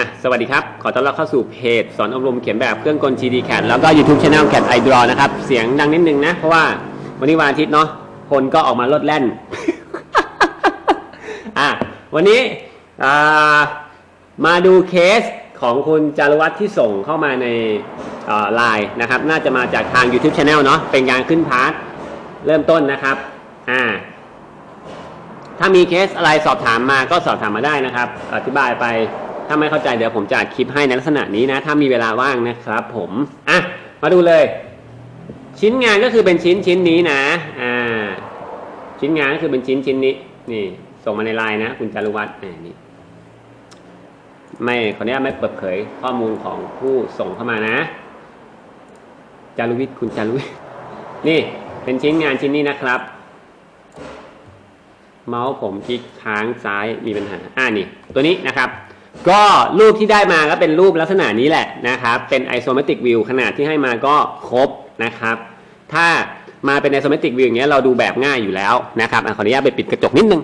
อะสวัสดีครับ ขอต้อนรับเข้าสู่เพจ สอนอบรมเขียนแบบเครื่องกล GD CAD แล้วก็ YouTube Channel CAD iDraw นะครับ เสียงดังนิดนึงนะ เพราะว่าวันนี้วันอาทิตย์เนาะคนก็ออกมาลดแล่น อะวันนี้อ่ามาดูเคสของคุณจารวัตรที่ส่งเข้ามาในไลน์นะครับ น่าจะมาจากทาง YouTube Channel เนาะเป็นการขึ้นพาร์ทเริ่มต้นนะครับอ่าถ้ามีเคสอะไรสอบถามมาก็สอบถามมาได้นะครับ อธิบายไป ถ้าไม่เข้าใจเดี๋ยวผมจะอัดคลิปให้ในลักษณะนี้นะ ถ้ามีเวลาว่างนะครับผมอะมาดูเลย ชิ้นงานก็คือเป็นชิ้นชิ้นนี้นะอ่าชิ้นงานก็คือเป็นชิ้นชิ้นนี้ นี่ ส่งมาในไลน์นะ คุณจารุวัฒน์นี่ไม่ขออนุญาตไม่เปิดเผยข้อมูลของผู้ส่งเข้ามานะ จารุวิทย์คุณจารุวิทย์นี่เป็นชิ้นงานชิ้นนี้นะครับ เมาส์ผมคลิกค้างซ้ายมีปัญหาอ่านี่ ตัวนี้นะครับ ก็รูปที่ได้มาก็เป็นรูปลักษณะนี้แหละนะครับ เป็น isometric view ขนาดที่ให้มาก็ครบนะครับ ถ้ามาเป็น isometric view อย่างเงี้ยเราดูแบบง่ายอยู่แล้วนะครับอะขออนุญาตไปปิดกระจกนิดนึง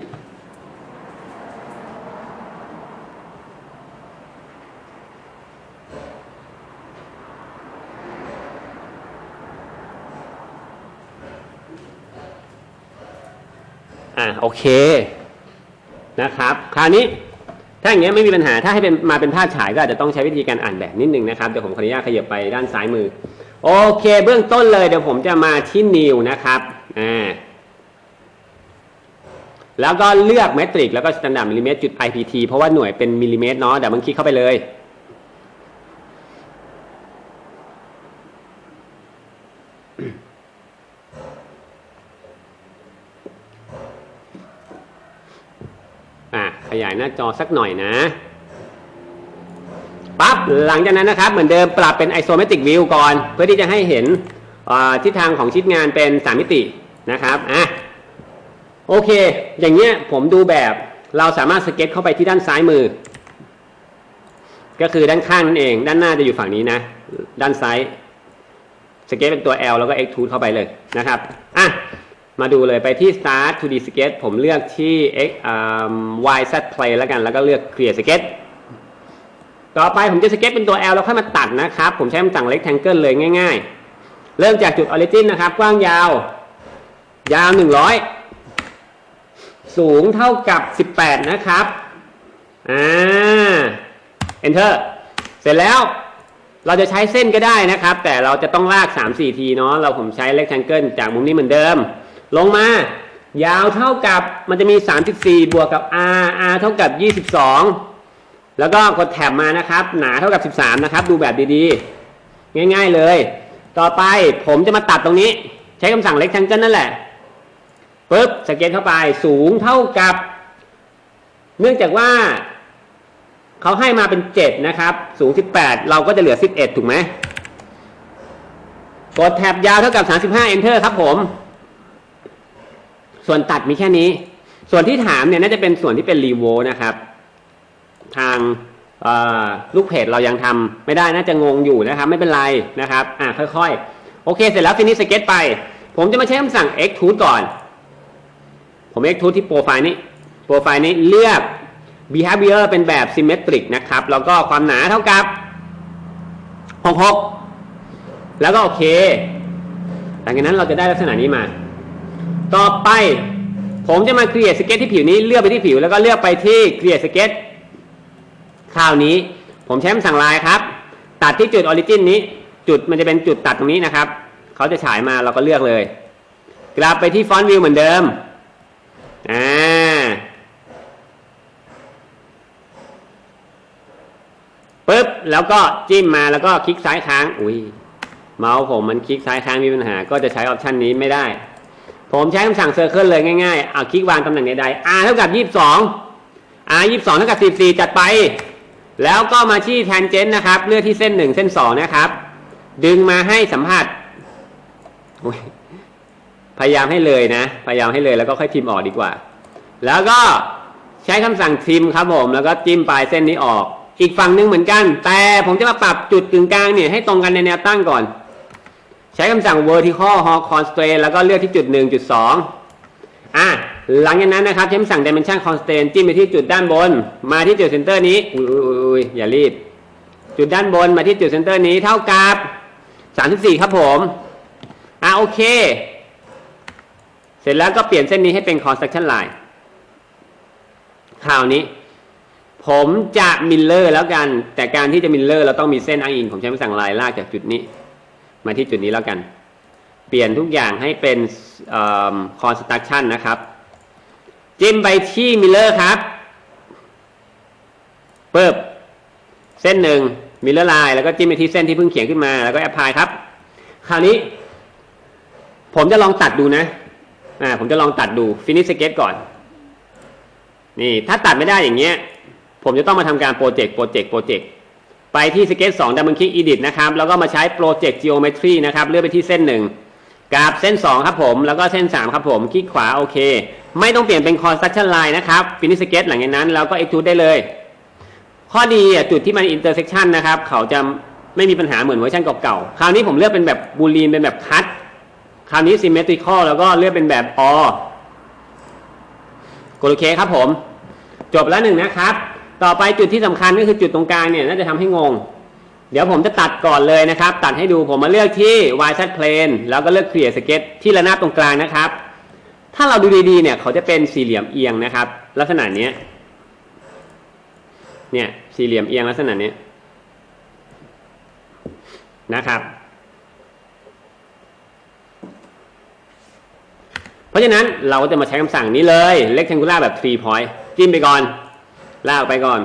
อ่าโอเคนะครับ คราวนี้ ถ้าอย่างเงี้ยไม่มีปัญหาถ้าให้เป็นมาเป็นภาพฉายก็อาจจะต้องใช้วิธีการอ่านแบบนิดนึงนะครับเดี๋ยวผมขออนุญาตขยับไปด้านซ้ายมือ โอเค เบื้องต้นเลยเดี๋ยวผมจะมาที่นิวนะครับอ่าแล้วก็เลือกเมตริกแล้วก็สแตนดาร์ดมิลลิเมตรจุด IPT เพราะว่าหน่วยเป็นมิลลิเมตรเนาะเดี๋ยวมันคลิกเข้าไปเลย อะ ขยายหน้าจอสักหน่อยนะปั๊บหลังจากนั้นนะครับ เหมือนเดิมปรับเป็น isometric view ก่อน เพื่อที่จะให้เห็นทิศทางของชิ้นงานเป็น3มิตินะครับอะโอเค อย่างเงี้ยผมดูแบบเราสามารถสเก็ตเข้าไปที่ด้านซ้ายมือ ก็คือด้านข้างนั่นเอง ด้านหน้าจะอยู่ฝั่งนี้นะ ด้านซ้าย สเก็ตเป็นตัว L แล้วก็ extrude เข้าไปเลยนะครับอะ มาดูเลยไปที่ start 2D sketch ผมเลือกที่ x อ่า y z plane แล้วกัน แล้วก็เลือก create sketch ต่อไปผมจะสเก็ตเป็นตัว L แล้วค่อยมาตัดนะครับ ผมใช้คำสั่ง rectangle เลยง่ายๆ เริ่มจากจุด origin นะครับ กว้างยาว ยาว 100 สูงเท่ากับ 18 นะครับ อ่า enter เสร็จแล้วเราจะใช้เส้นก็ได้นะครับ แต่เราจะต้องลาก 3-4 ทีเนาะเราผมใช้ rectangle จากมุมนี้เหมือนเดิม ลงมายาวเท่ากับมันจะมี 34 บวกกับ r r เท่ากับ 22 แล้วก็กดแถบมานะครับ หนาเท่ากับ 13 นะครับ ดูแบบดีๆ ง่ายๆเลย ต่อไปผมจะมาตัดตรงนี้ ใช้คำสั่ง rectangle นั่นแหละปุ๊บสเก็ตเข้าไปสูงเท่ากับ เนื่องจากว่าเขาให้มาเป็น 7 นะครับ สูง 18 เราก็จะเหลือ 11 ถูกไหมกดแถบยาวเท่ากับ 35 enter ครับผม ส่วนตัดมีแค่นี้ ส่วนที่ถามเนี่ยน่าจะเป็นส่วนที่เป็นรีโวนะครับ ทางลูกเพจเรายังทำไม่ได้น่าจะงงอยู่นะครับ ไม่เป็นไรนะครับ อะค่อยๆ โอเค เสร็จแล้วทีนี้สเก็ตไป ผมจะมาใช้คำสั่ง extrude ก่อน ผม extrude ที่โปรไฟล์นี้โปรไฟล์นี้เลือก behavior เป็นแบบ symmetric นะครับ แล้วก็ความหนาเท่ากับ66แล้วก็โอเค หลังจากนั้นเราจะได้ลักษณะนี้มา ต่อไป ผมจะมา create sketch ที่ผิวนี้เลือกไปที่ผิว แล้วก็เลือกไปที่ create sketch คราวนี้ผมใช้คำสั่งลายครับ ตัดที่จุด origin นี้ จุดมันจะเป็นจุดตัดตรงนี้นะครับเขาจะฉายมาเราก็เลือกเลย กลับไปที่ font view เหมือนเดิมอ่าปึ๊บแล้วก็จิ้มมาแล้วก็คลิกซ้ายค้าง อุ้ยเมาส์ผมมันคลิกซ้ายค้างมีปัญหา ก็จะใช้ออปชันนี้ไม่ได้ ผมใช้คำสั่งเซอร์เคิลเลยง่ายๆเอาคลิกวางตำแหน่งใดๆ R เท่ากับ 22 R 22 เท่ากับ 14 จัดไป แล้วก็มาที่แทนเจนนะครับ เลือกที่เส้น 1 เส้น 2 นะครับ ดึงมาให้สัมผัส พยายามให้เลยนะ พยายามให้เลยแล้วก็ค่อยทิมออกดีกว่า แล้วก็ใช้คำสั่งทิมครับผม แล้วก็จิ้มปลายเส้นนี้ออก อีกฝั่งหนึ่งเหมือนกัน แต่ผมจะมาปรับจุดกึ่งกลางเนี่ยให้ตรงกันในแนวตั้งก่อน ใช้คำสั่ง vertical hall constraint แล้วก็เลือกที่จุด1.2อะ หลังจากนั้นนะครับ ใช้คำสั่ง dimension constraint จิ้มไปที่จุดด้านบน มาที่จุด center นี้อยอุ้ยอุ้ยอย่ารีบ จุดด้านบนมาที่จุด center นี้เท่ากับ 34 ครับผม อะ โอเค เสร็จแล้วก็เปลี่ยนเส้นนี้ให้เป็น construction line คราวนี้ ผมจะมิลเลอร์แล้วกัน แต่การที่จะมิลเลอร์เราต้องมีเส้นอ้างอิงผมใช้คำสั่งลายลากจากจุดนี้ มาที่จุดนี้แล้วกัน เปลี่ยนทุกอย่างให้เป็นคอนสตรักชั่นนะครับ จิ้มไปที่มิลเลอร์ครับเปิบเส้นหนึ่งมิลเลอร์ไลน์แล้วก็จิ้มไปที่เส้นที่เพิ่งเขียนขึ้นมาแล้วก็แอพพลายครับ คราวนี้ ผมจะลองตัดดูนะอ่าผมจะลองตัดดูฟินิชสเก็ตก่อน นี่ถ้าตัดไม่ได้อย่างเงี้ย ผมจะต้องมาทำการโปรเจกต์โปรเจกต์โปรเจกต์ ไปที่สเก็ตสองดับเบิลคลิก edit นะครับ แล้วก็มาใช้โปรเจกต์ geometry นะครับ เลือกไปที่เส้นหนึ่งกับเส้น 2 ครับผม แล้วก็เส้น 3 ครับผม คลิกขวาโอเค ไม่ต้องเปลี่ยนเป็น construction line นะครับ finish sketch หลังจากนั้นเราก็ extrude ได้เลย ข้อดีจุดที่มัน intersection นนะครับ เขาจะไม่มีปัญหาเหมือนเวอร์ชันเก่าๆ คราวนี้ผมเลือกเป็นแบบบูลีนเป็นแบบคัตคราวนี้ symmetrical แล้วก็เลือกเป็นแบบ or กดโอเคครับผม จบแล้วหนึ่งนะครับ ต่อไปจุดที่สำคัญก็คือจุดตรงกลางเนี่ยน่าจะทำให้งง เดี๋ยวผมจะตัดก่อนเลยนะครับ ตัดให้ดูผมมาเลือกที่ y z plane แล้วก็เลือก create sketch ที่ระนาบตรงกลางนะครับ ถ้าเราดูดีๆเนี่ยเขาจะเป็นสี่เหลี่ยมเอียงนะครับ ลักษณะเนี้ยเนี่ยสี่เหลี่ยมเอียงลักษณะเนี้ยนะครับ เพราะฉะนั้นเราก็จะมาใช้คำสั่งนี้เลย rectangular แบบ three point จิ้มไปก่อน ลากไปก่อน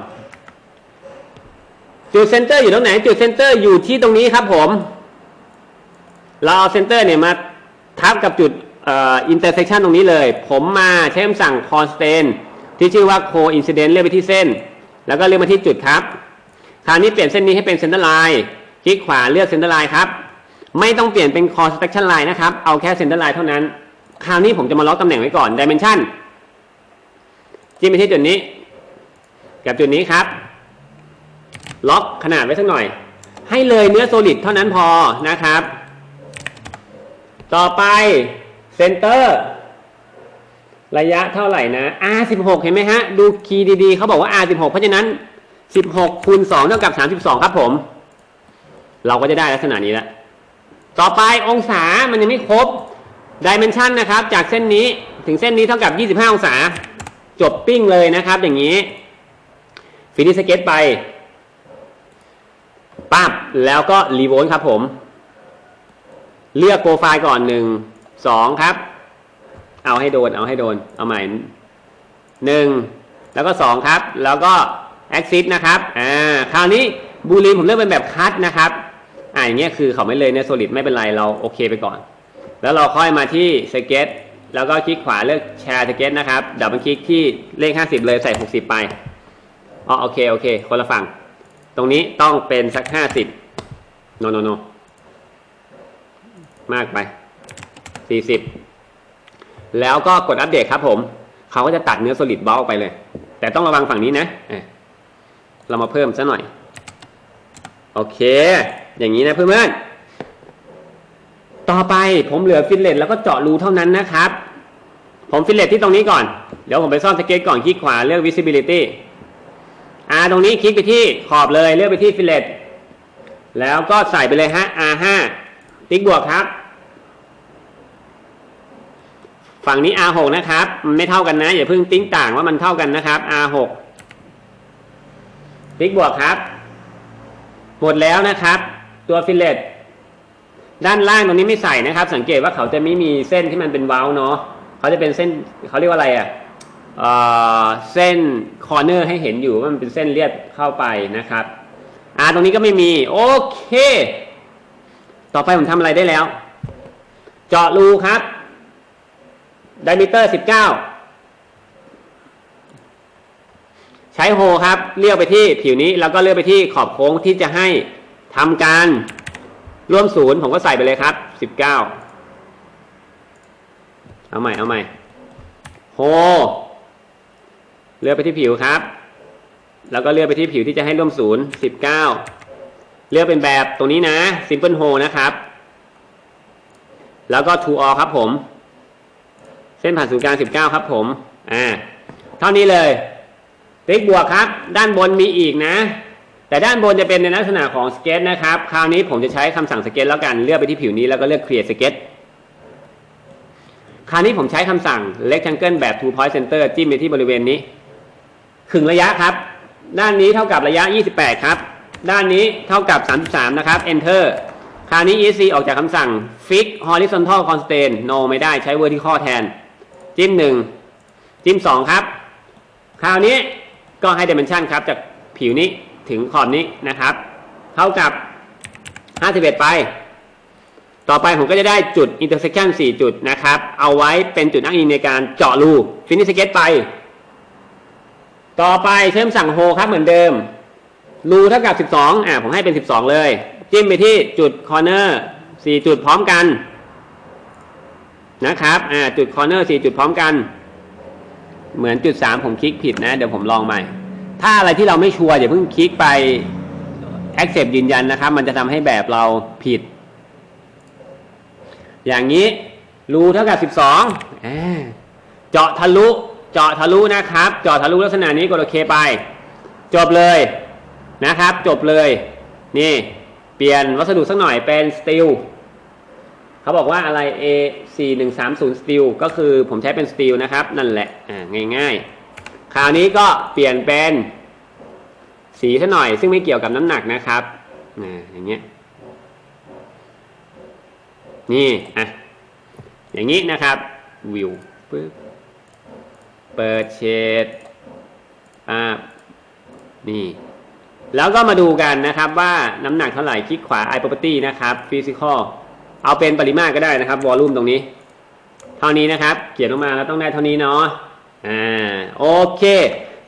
จุดเซนเตอร์อยู่ตรงไหน จุดเซนเตอร์อยู่ที่ตรงนี้ครับผม เราเอาเซนเตอร์เนี่ยมาทับกับจุดอ่อ intersection ตรงนี้เลย ผมมาใช้คำสั่ง constraint ที่ชื่อว่า coincident เลือกไปที่เส้น แล้วก็เลือกมาที่จุดครับ คราวนี้เปลี่ยนเส้นนี้ให้เป็น center line คลิกขวาเลือก center line ครับ ไม่ต้องเปลี่ยนเป็น construction line นะครับ เอาแค่ center line เท่านั้น คราวนี้ผมจะมาล็อกตำแหน่งไว้ก่อน dimension จิ้มไปที่จุดนี้ กับจุดนี้ครับ ล็อกขนาดไว้สักหน่อย ให้เลยเนื้อโซลิดเท่านั้นพอนะครับ ต่อไปเซนเตอร์ระยะเท่าไหร่นะ R16 เห็นไหมฮะ ดูคีย์ดีๆเขาบอกว่า R16 เพราะฉะนั้น 16คูณ2เท่ากับ 32 ครับผม เราก็จะได้ลักษณะนี้แล้วต่อไปองศามันยังไม่ครบดิเมนชันนะครับ จากเส้นนี้ถึงเส้นนี้เท่ากับ 25 องศา จบปิ้งเลยนะครับ อย่างนี้ ฟินิสเก็ตไปปั๊บแล้วก็รีโวลครับผม เลือกโปรไฟล์ก่อนหนึ่งสองครับ เอาให้โดนเอาให้โดน เอาใหม่หนึ่งแล้วก็สองครับ แล้วก็ Axis นะครับอ่าคราวนี้บูลีนผมเลือกเป็นแบบคัตนะครับอ่าอย่างเงี้ยคือเขาไม่เลยเนี่ยโซลิดไม่เป็นไรเราโอเคไปก่อน แล้วเราค่อยมาที่สเก็ตแล้วก็คลิกขวาเลือกแชร์สเก็ตนะครับดับเบิลคลิกที่เลข 50 เลยใส่ 60 ไป อ๋อโอเคโอเค คนละฝั่ง ตรงนี้ต้องเป็นสัก50โนโนโนมากไป40แล้วก็กดอัปเดตครับผม เขาก็จะตัดเนื้อ solid bulk ออกไปเลย แต่ต้องระวังฝั่งนี้นะ เรามาเพิ่มซะหน่อย โอเค อย่างนี้นะเพื่อนๆ ต่อไปผมเหลือฟิลเลตแล้วก็เจาะรูเท่านั้นนะครับ ผมฟิลเลตที่ตรงนี้ก่อน เดี๋ยวผมไปซ่อมสเก็ตก่อนคลิกขวาเลือก visibility อ่าตรงนี้คลิกไปที่ขอบเลยเลือกไปที่ฟิลเลตแล้วก็ใส่ไปเลยฮะ R5 ติ๊กบวกครับ ฝั่งนี้ R6 นะครับมันไม่เท่ากันนะ อย่าเพิ่งติ้งต่างว่ามันเท่ากันนะครับ R6 ติ๊กบวกครับ หมดแล้วนะครับ ตัวฟิลเลตด้านล่างตรงนี้ไม่ใส่นะครับ สังเกตว่าเขาจะไม่มีเส้นที่มันเป็นเว้าเนาะเขาจะเป็นเส้นเขาเรียกว่าอะไรอะเอ่อ เส้นคอร์เนอร์ให้เห็นอยู่ว่ามันเป็นเส้นเลียดเข้าไปนะครับอ่าตรงนี้ก็ไม่มีโอเค ต่อไปผมทำอะไรได้แล้ว เจาะรูครับไดมิเตอร์19ใช้โฮครับเลือกไปที่ผิวนี้แล้วก็เลือกไปที่ขอบโค้งที่จะให้ทำการร่วมศูนย์ผมก็ใส่ไปเลยครับ19เอาใหม่เอาใหม่โฮ เลือกไปที่ผิวครับ แล้วก็เลือกไปที่ผิวที่จะให้ร่วมศูนย์19เลือกเป็นแบบตรงนี้นะ simple hole นะครับ แล้วก็ to all ครับผม เส้นผ่านศูนย์กลาง19ครับผม อ่า เท่านี้เลย ติ๊กบวกครับ ด้านบนมีอีกนะ แต่ด้านบนจะเป็นในลักษณะของสเก็ตนะครับ คราวนี้ผมจะใช้คำสั่งสเก็ตแล้วกัน เลือกไปที่ผิวนี้แล้วก็เลือก create สเก็ตคราวนี้ผมใช้คำสั่ง rectangle แบบ two point center จิ้มไปที่บริเวณนี้ ขึงระยะครับ ด้านนี้เท่ากับระยะ 28 ครับ ด้านนี้เท่ากับ 33 นะครับ enter คราวนี้ EC ออกจากคำสั่ง fix horizontal constraint no ไม่ได้ใช้ vertical แทน จิ้ม 1 จิ้ม 2 ครับ คราวนี้ก็ให้ dimension ครับ จากผิวนี้ถึงขอบนี้นะครับ เท่ากับ 51 ไป ต่อไปผมก็จะได้จุด intersection 4 จุดนะครับ เอาไว้เป็นจุดอ้างอิงในการเจาะรู finish sketch ไป ต่อไปเชื่อมสั่งโฮครับเหมือนเดิมรูเท่ากับ 12อ่าผมให้เป็น 12 เลย จิ้มไปที่จุดคอร์เนอร์4จุดพร้อมกัน นะครับอ่าจุดคอร์เนอร์4จุดพร้อมกัน เหมือนจุด 3 ผมคลิกผิดนะ เดี๋ยวผมลองใหม่ ถ้าอะไรที่เราไม่ชัวร์อย่าเพิ่งคลิกไป accept ยืนยันนะครับ มันจะทำให้แบบเราผิด อย่างนี้รูเท่ากับ 12อ่าเจาะทะลุ เจาะทะลุนะครับ เจาะทะลุลักษณะนี้กดโอเคไป จบเลยนะครับ จบเลย นี่เปลี่ยนวัสดุสักหน่อยเป็นสตีลเขาบอกว่าอะไร A 4 1 3 0สตีลก็คือผมใช้เป็นสตีลนะครับ นั่นแหละอ่าง่ายๆ คราวนี้ก็เปลี่ยนเป็นสีซะหน่อย ซึ่งไม่เกี่ยวกับน้ำหนักนะครับอ่าอย่างเงี้ยนี่อะอย่างนี้นะครับวิวปึ๊บ เปิดเชดนี่ แล้วก็มาดูกันนะครับว่าน้ำหนักเท่าไหร่คลิกขวา i property นะครับ physical เอาเป็นปริมาตรก็ได้นะครับวอลลุ่มตรงนี้ เท่านี้นะครับ เขียนออกมาแล้วต้องได้เท่านี้เนาะอ่าโอเค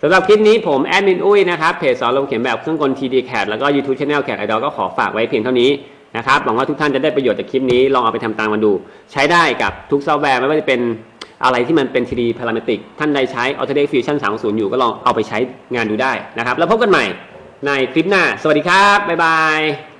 สำหรับคลิปนี้ผมแอดมินอุ้ยนะครับเพจสอนลงเขียนแบบเครื่องกล TD CAD แล้วก็ YouTube Channel CAD Idol ก็ขอฝากไว้เพียงเท่านี้นะครับหวังว่าทุกท่านจะได้ประโยชน์จากคลิปนี้ลองเอาไปทำตามกันดู ใช้ได้กับทุกซอฟต์แวร์ไม่ว่าจะเป็น อะไรที่มันเป็น 3D พารามิติกท่านใดใช้ Autodesk Fusion 3.0 อยู่ก็ลองเอาไปใช้งานดูได้นะครับ แล้วพบกันใหม่ในคลิปหน้า สวัสดีครับ บ๊ายบาย